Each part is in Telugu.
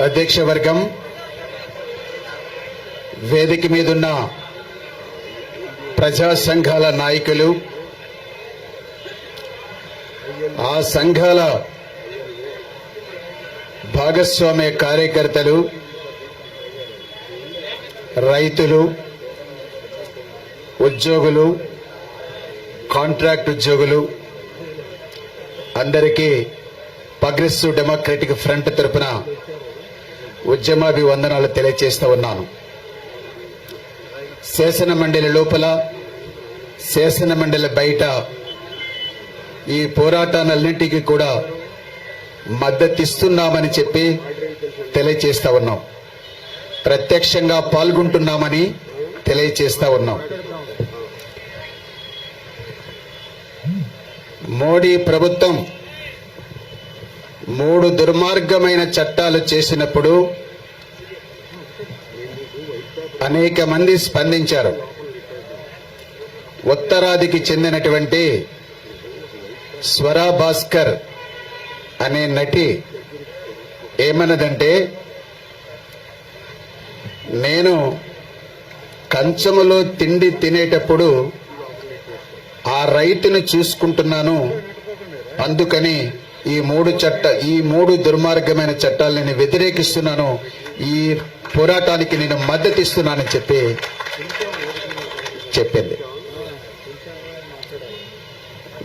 అధ్యక్ష వర్గం వేదిక మీదున్న ప్రజా సంఘాల నాయకులు ఆ సంఘాల భాగస్వామ్య కార్యకర్తలు రైతులు ఉద్యోగులు కాంట్రాక్ట్ ఉద్యోగులు అందరికీ ప్రోగ్రెసివ్ డెమోక్రటిక్ ఫ్రంట్ తరపున ఉద్యమాభివందనాలు తెలియజేస్తూ ఉన్నాను. శాసన మండలి లోపల శాసన మండలి బయట ఈ పోరాటాలన్నింటికి కూడా మద్దతిస్తున్నామని చెప్పి తెలియజేస్తా ఉన్నాం. ప్రత్యక్షంగా పాల్గొంటున్నామని తెలియజేస్తా ఉన్నాం. మోడీ ప్రభుత్వం మూడు దుర్మార్గమైన చట్టాలు చేసినప్పుడు అనేక మంది స్పందించారు. ఉత్తరాదికి చెందినటువంటి స్వరా భాస్కర్ అనే నటి ఏమన్నదంటే నేను కంచములో తిండి తినేటప్పుడు ఆ రైతును చూసుకుంటున్నాను అందుకని ఈ మూడు చట్ట ఈ మూడు దుర్మార్గమైన చట్టాలు నేను వ్యతిరేకిస్తున్నాను. ఈ పోరాటానికి నేను మద్దతు ఇస్తున్నానని చెప్పి చెప్పింది.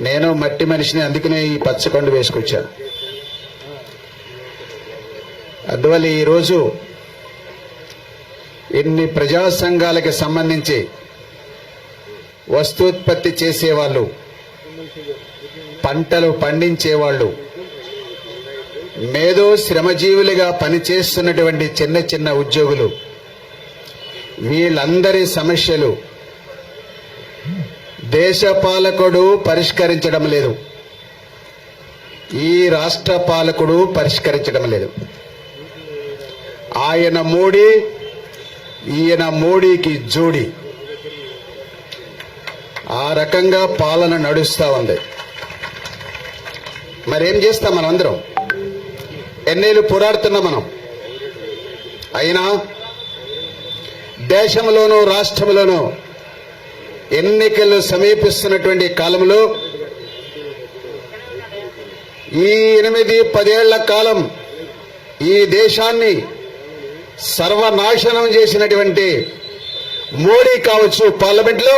నేను మట్టి మనిషిని అందుకనే ఈ పచ్చకొండ వేసుకొచ్చాను అందువల్ల ఈరోజు ఎన్ని ప్రజా సంఘాలకు సంబంధించి వస్తూత్పత్తి చేసేవాళ్ళు పంటలు పండించేవాళ్ళు మేధో శ్రమజీవులుగా పనిచేస్తున్నటువంటి చిన్న చిన్న ఉద్యోగులు వీళ్ళందరి సమస్యలు దేశపాలకుడు పరిష్కరించడం లేదు. ఈ రాష్ట్ర పాలకుడు పరిష్కరించడం లేదు. ఆయన మోడీ ఈయన మోడీకి జోడి. ఆ రకంగా పాలన నడుస్తూ ఉంది. మరేం చేస్తాం మనందరం? అందరం ఎన్నేళ్ళు పోరాడుతున్నాం మనం. అయినా దేశంలోనూ రాష్ట్రంలోనూ ఎన్నికలు సమీపిస్తున్నటువంటి కాలంలో ఈ ఎనిమిది పదేళ్ళ కాలం ఈ దేశాన్ని సర్వనాశనం చేసినటువంటి మోడీ కావచ్చు పార్లమెంట్లో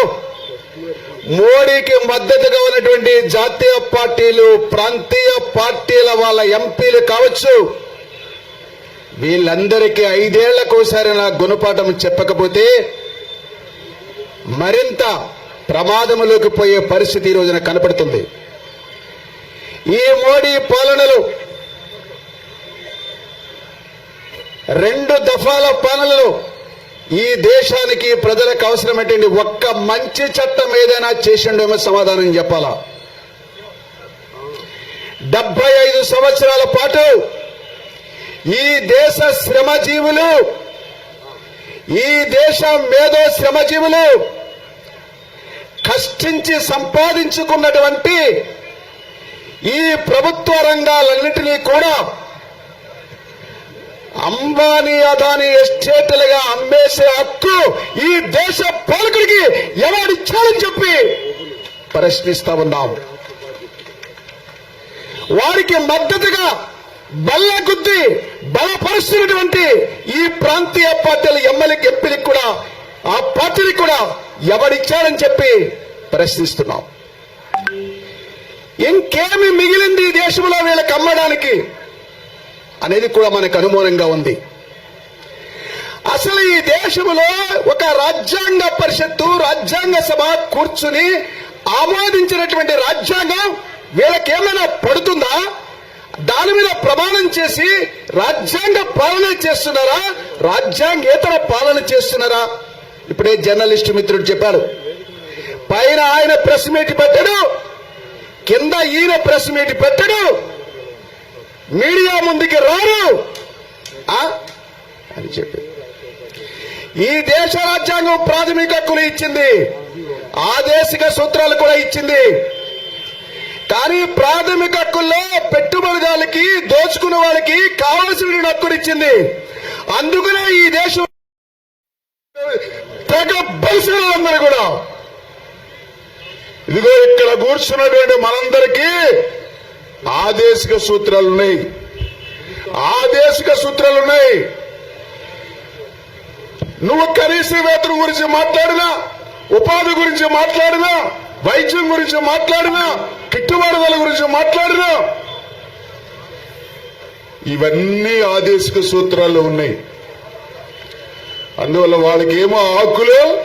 మోడీకి మద్దతుగా ఉన్నటువంటి జాతీయ పార్టీలు ప్రాంతీయ పార్టీల వాళ్ళ ఎంపీలు కావచ్చు. వీళ్ళందరికీ ఐదేళ్ళకోసారి నా గుణపాఠం చెప్పకపోతే మరింత ప్రమాదములోకి పోయే పరిస్థితి ఈ రోజున కనపడుతుంది. ఈ మోడీ పాలనలు రెండు దఫాల పాలనలు ఈ దేశానికి ప్రజలకు అవసరమైనటువంటి ఒక్క మంచి చట్టం ఏదైనా చేసిండేమో సమాధానం చెప్పాలా? డెబ్బై ఐదు సంవత్సరాల పాటు ఈ దేశ శ్రమజీవులు ఈ దేశ మేధో శ్రమజీవులు కష్టించి సంపాదించుకున్నటువంటి ఈ ప్రభుత్వ రంగాలన్నిటినీ కూడా అంబానీ అదానీ ఎస్టేట్లుగా అమ్మేసే హక్కు ఈ దేశ పాలకుడికి ఎవరిచ్చారని చెప్పి ప్రశ్నిస్తా ఉన్నాం వారికి మద్దతుగా బల్ల గుద్ది బలపరుస్తున్నటువంటి ఈ ప్రాంతీయ పార్టీల ఎమ్మెల్యే ఎంపీలకు కూడా ఆ పార్టీలకు కూడా ఎవరిచ్చారని చెప్పి ప్రశ్నిస్తున్నాం ఇంకేమి మిగిలింది ఈ దేశంలో వీళ్ళకి అమ్మడానికి? అనేది కూడా మనకు అనుమానంగా ఉంది. అసలు ఈ దేశంలో ఒక రాజ్యాంగ పరిషత్తు రాజ్యాంగ సభ కూర్చుని ఆమోదించినటువంటి రాజ్యాంగం వీళ్ళకేమైనా పడుతుందా? దాని మీద ప్రమాణం చేసి రాజ్యాంగ పాలన చేస్తున్నారా? రాజ్యాంగేతర పాలన చేస్తున్నారా? ఇప్పుడే జర్నలిస్ట్ మిత్రుడు చెప్పారు పైన ఆయన ప్రెస్ మీట్ పెట్టడు కింద ఈయన ప్రెస్ మీట్ పెట్టడు మీడియా ముందుకి రారు. అని చెప్పి. ఈ దేశ రాజ్యాంగం ప్రాథమిక హక్కులు ఇచ్చింది. ఆదేశిక సూత్రాలు కూడా ఇచ్చింది. కానీ ప్రాథమిక హక్కుల్లో పెట్టుబడిదారులకి దోచుకున్న వాళ్ళకి కావాల్సిన హక్కులు ఇచ్చింది. అందుకనే ఈ దేశం తెగ కూడా. ఇదిగో ఇక్కడ కూర్చున్నటువంటి మనందరికీ ఆదేశిక సూత్రాలు ఉన్నాయి. ఆదేశిక సూత్రాలు ఉన్నాయి. నువ్వు కనీస వేతనం గురించి మాట్లాడినా ఉపాధి గురించి మాట్లాడినా వైద్యం గురించి మాట్లాడినా గిట్టుబాటు ధర గురించి మాట్లాడినా ఇవన్నీ ఆదేశిక సూత్రాల్లో ఉన్నాయి. అందువల్ల వాళ్ళకేమో హక్కులు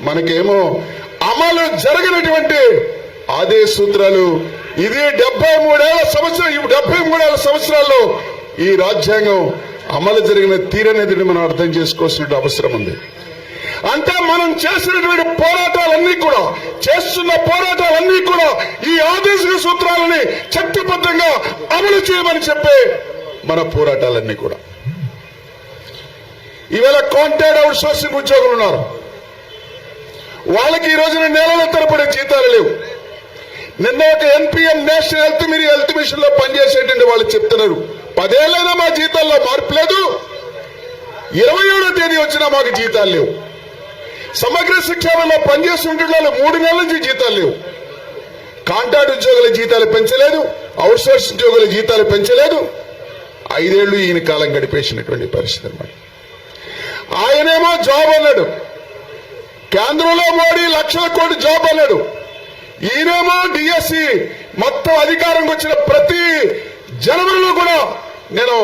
మనకేమో అమలు జరగనటువంటి ఆదేశ సూత్రాలు ఇది డెబ్బై మూడేళ్ళ సంవత్సరం ఈ డెబ్బై మూడేళ్ళ సంవత్సరాల్లో ఈ రాజ్యాంగం అమలు జరిగిన తీరనేది మనం అర్థం చేసుకోవాల్సిన అవసరం ఉంది. అంటే మనం చేసినటువంటి పోరాటాలన్నీ కూడా చేస్తున్న పోరాటాలన్నీ కూడా ఈ ఆదేశిక సూత్రాలని చట్టబద్ధంగా అమలు చేయమని చెప్పే మన పోరాటాలన్నీ కూడా. ఈవేళ కాంటాక్ట్ అవుట్ సోర్సింగ్ ఉద్యోగులు ఉన్నారు. వాళ్ళకి ఈ రోజున నెలల తరపడే జీతాలు లేవు. నిన్న ఒక ఎన్పిఎం నేషనల్ హెల్త్ మీరు హెల్త్ మిషన్లో పనిచేసేటువంటి వాళ్ళు చెప్తున్నారు. పదేళ్ళైనా మా జీతాల్లో మార్పు లేదు. ఇరవై ఏడో తేదీ వచ్చినా మాకు జీతాలు లేవు. సమగ్ర శిక్షణలో పనిచేస్తుంటే వాళ్ళు మూడు నెలల నుంచి జీతాలు లేవు. కాంట్రాక్ట్ ఉద్యోగుల జీతాలు పెంచలేదు. అవుట్సోర్స్ ఉద్యోగుల జీతాలు పెంచలేదు. ఐదేళ్ళు ఈయన కాలం గడిపేసినటువంటి పరిస్థితి అనమాట ఆయనేమో జాబ్ అన్నాడు. కేంద్రంలో మోడీ లక్షల కోటి జాబ్ అన్నాడు. ఈయనేమో డిఎస్సి మొత్తం అధికారంకి వచ్చిన ప్రతి జనవరిలో కూడా నేను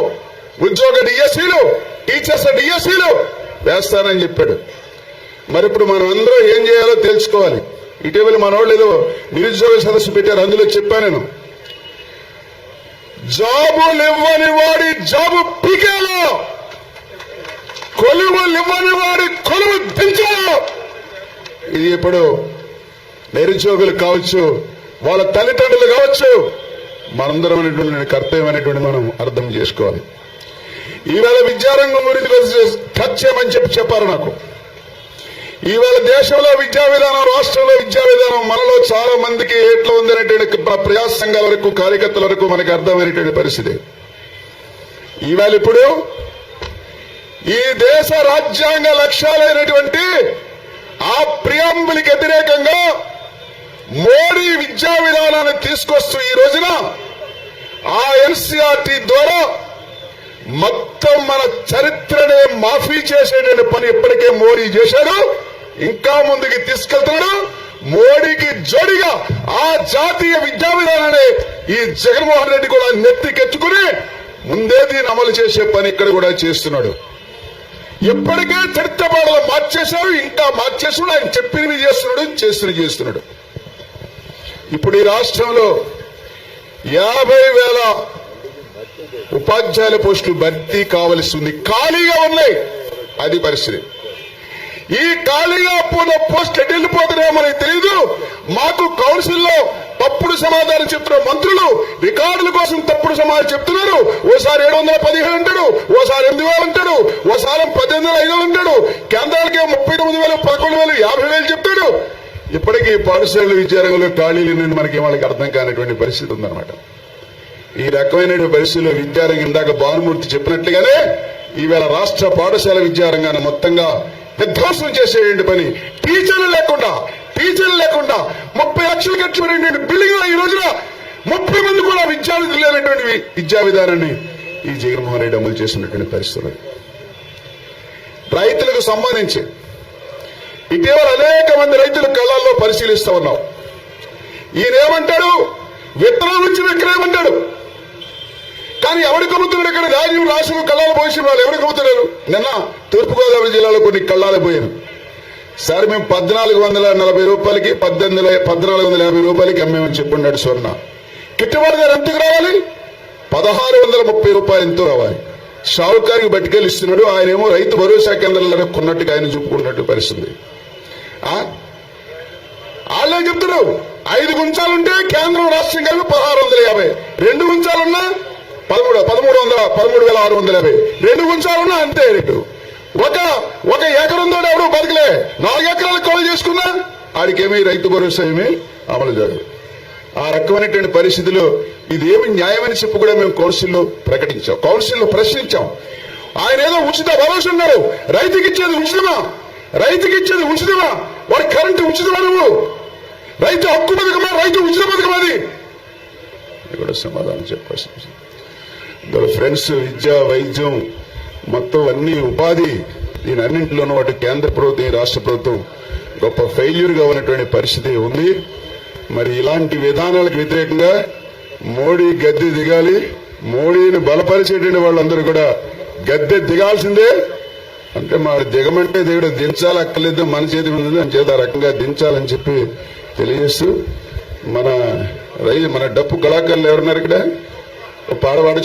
ఉద్యోగ డిఎస్సీలు టీచర్స్ డిఎస్సీలు వేస్తానని చెప్పాడు. మరి ఇప్పుడు మనం అందరూ ఏం చేయాలో తెలుసుకోవాలి. ఇటీవల మన వాళ్ళు ఏదో నిరుద్యోగ సదస్సు పెట్టారు అందులో చెప్పాను నేను. జాబులు ఇవ్వని వాడి జాబు పీకేలో. కొలువులు ఇవ్వని వాడి కొలువు దించాలో. ఇది ఇప్పుడు నిరుద్యోగులు కావచ్చు వాళ్ళ తల్లిదండ్రులు కావచ్చు మనందరం అనేటువంటి కర్తవ్యం అనేటువంటి మనం అర్థం చేసుకోవాలి. ఈవేళ విద్యారంగం గురించి టచ్ చేయమని చెప్పి చెప్పారు నాకు. ఈవేళ దేశంలో విద్యా విధానం రాష్ట్రంలో విద్యా విధానం మనలో చాలా మందికి ఎట్లా ఉంది అనేటువంటి ప్ర- ప్రజా సంఘాల వరకు కార్యకర్తల వరకు మనకు అర్థమైనటువంటి పరిస్థితి. ఈవేళ ఇప్పుడు ఈ దేశ రాజ్యాంగ లక్ష్యాలైనటువంటి ఆ ప్రియాంబులకి వ్యతిరేకంగా మోడీ విద్యా విధానాన్ని తీసుకొస్తూ ఈ రోజున ఆ ఎన్సీఆర్టీ ద్వారా మొత్తం మన చరిత్రనే మాఫీ చేసేటువంటి పని ఇప్పటికే మోడీ చేశాడు. ఇంకా ముందుకి తీసుకెళ్తున్నాడు. మోడీకి జోడిగా ఆ జాతీయ విద్యా విధానాన్ని ఈ జగన్మోహన్ రెడ్డి కూడా నెత్తికెత్తుకుని ముందే దీన్ని అమలు చేసే పని ఇక్కడ కూడా చేస్తున్నాడు. ఇప్పటికే చరిత్ర పాటలు మార్చేశారు. ఇంకా మార్చేస్తున్నాడు. ఆయన చెప్పినవి చేస్తున్నాడు చేస్తున్నవి చేస్తున్నాడు. ఇప్పుడు ఈ రాష్ట్రంలో యాభై వేల ఉపాధ్యాయుల పోస్టులు భర్తీ కావలసి ఉంది ఖాళీగా ఉన్నాయి. అది పరిస్థితి. ఈ ఖాళీగా పోయిన పోస్టులు ఎటు వెళ్ళిపోతున్నాయో మనకి తెలియదు మాకు కౌన్సిల్లో తప్పుడు సమాధానం చెప్తున్న మంత్రులు రికార్డుల కోసం తప్పుడు సమాధానం చెప్తున్నారు. ఓసారి ఏడు వందల పదిహేడు అంటాడు ఓసారి ఎనిమిది వేలు అంటాడు ఓసారి పద్దెనిమిది వేల ఐదు వేలు అంటాడు. కేంద్రాలకే ముప్పై తొమ్మిది వేలు పదకొండు వేలు యాభై వేలు చెప్తాడు. ఇప్పటికీ పాఠశాలలు విద్యారంగంలో ఖాళీలు నేను మనకి వాళ్ళకి అర్థం కానటువంటి పరిస్థితి ఉందన్నమాట. ఈ రకమైన పరిస్థితుల్లో విద్యారంగం ఇందాక భానుమూర్తి చెప్పినట్లుగానే ఈవేళ రాష్ట్ర పాఠశాల విద్యారంగాన్ని మొత్తంగా విధ్వంసం చేసేటువంటి పని. టీచర్లు లేకుండా టీచర్లు లేకుండా ముప్పై లక్షలు ఖర్చు పెట్టినటువంటి బిల్డింగ్ ఈ రోజున ముప్పై మంది కూడా విద్యార్థులు లేనటువంటి విద్యా విధానాన్ని ఈ జగన్మోహన్ రెడ్డి అమలు చేసినటువంటి పరిస్థితులు. రైతులకు సంబంధించి ఇటీవల అనేక మంది రైతులు కళ్ళల్లో పరిశీలిస్తూ ఉన్నాం. ఈయన ఏమంటాడు విత్తనం నుంచి విక్రయమంటాడు కానీ ఎవరికి అమ్ముతున్నాడు ఇక్కడ? రాజీవ్ రాసులు కళ్ళాలు పోసిన వాళ్ళు ఎవరికి అమ్ముతున్నారు నిన్న తూర్పుగోదావరి జిల్లాలో కొన్ని కళ్ళాలు పోయారు సార్ మేము పద్నాలుగు వందల నలభై రూపాయలకి పద్దెనిమిది పద్నాలుగు వందల యాభై రూపాయలకి అమ్మేమని చెప్పున్నాడు స్వర్ణ గిట్టుబాటు ధర ఎంతకు రావాలి? పదహారు వందల ముప్పై రూపాయలు ఎంతో రావాలి. షావుకారికి బట్టికెళ్ళి ఇస్తున్నాడు. ఆయన ఏమో రైతు భరోసా కేంద్రాలలో కొన్నట్టుగా ఆయన చూపుకున్నట్టు పరిస్థితి. వాళ్ళే చెప్తున్నారు ఐదు గుంచాలుంటే కేంద్రం రాష్ట్రం కలిపి పదహారు వందల యాభై. రెండు గుంచాలున్నా పదమూడు పదమూడు వందల పదమూడు వేల ఆరు వందల యాభై. రెండు గుంచాలున్నా అంతే రేటు. ఒక ఒక ఎకరంతో ఎవడు బతకలే. నాలుగు ఎకరాలు కొలు చేసుకున్నా ఆడికేమీ రైతు భరోసా ఏమీ అమలు జరగదు. ఆ రకమైనటువంటి పరిస్థితిలో ఇదేమి న్యాయమని చెప్పి కూడా మేము కౌన్సిల్లో ప్రకటించాం. కౌన్సిల్లో ప్రశ్నించాం. ఆయన ఏదో ఉచిత భరోసా ఉన్నారు రైతుకి ఇచ్చేది ఉచితమా? రైతుకి ఇచ్చేది ఉచితమా? వాడి కరెంటు ఉచితమా నువ్వు? రైతు హక్కు పథకమా రైతు ఉచిత పథకం అది? కూడా సమాధానం చెప్పాల్సి ఇందులో ఫ్రెండ్స్ విద్య వైద్యం మొత్తం అన్ని ఉపాధి దీని అన్నింటిలోనూ వాటి కేంద్ర ప్రభుత్వం రాష్ట్ర ప్రభుత్వం గొప్ప ఫెయిల్యూర్గా ఉన్నటువంటి పరిస్థితి ఉంది. మరి ఇలాంటి విధానాలకు వ్యతిరేకంగా మోడీ గద్దె దిగాలి. మోడీని బలపరిచేటువంటి వాళ్ళందరూ కూడా గద్దె దిగాల్సిందే. అంటే మా దిగమంటే దేవుడు దించాలి అక్కర్లేదు మన చేతి మీద ఉంది అని చేత రకంగా దించాలని చెప్పి తెలియజేస్తూ మన రై మన డప్పు కళాకారులు ఎవరున్నారు ఇక్కడ? పాడవాడు